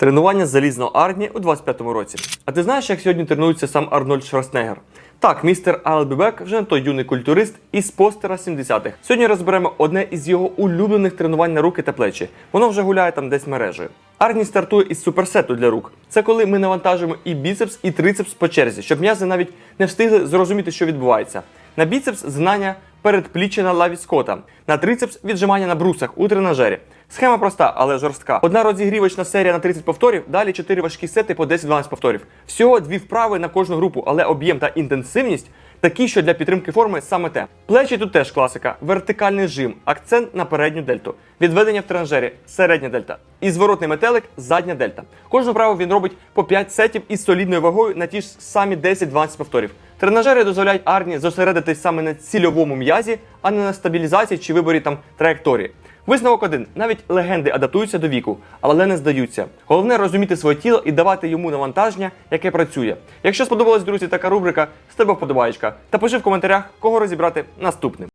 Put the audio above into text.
Тренування залізного Арні у 25-му році. А ти знаєш, як сьогодні тренується сам Арнольд Шварценеггер? Так, містер Албібек вже не той юний культурист із постера 70-х. Сьогодні розберемо одне із його улюблених тренувань на руки та плечі. Воно вже гуляє там десь мережею. Арні стартує із суперсету для рук. Це коли ми навантажуємо і біцепс, і трицепс по черзі, щоб м'язи навіть не встигли зрозуміти, що відбувається. На біцепс знання передпліччя на лаві скота, на трицепс віджимання на брусах у тренажері. Схема проста, але жорстка. Одна розігрівочна серія на 30 повторів, далі 4 важкі сети по 10-12 повторів. Всього дві вправи на кожну групу, але об'єм та інтенсивність такі, що для підтримки форми саме те. Плечі тут теж класика, вертикальний жим, акцент на передню дельту, відведення в тренажері, середня дельта. І зворотний метелик, задня дельта. Кожну вправу він робить по 5 сетів із солідною вагою на ті ж самі 10-20 повторів. Тренажери дозволяють Арні зосередитись саме на цільовому м'язі, а не на стабілізації чи виборі там траєкторії. Висновок один: навіть легенди адаптуються до віку, але не здаються. Головне розуміти своє тіло і давати йому навантаження, яке працює. Якщо сподобалась, друзі, така рубрика, з тебе вподобаєчка. Та пиши в коментарях, кого розібрати наступним.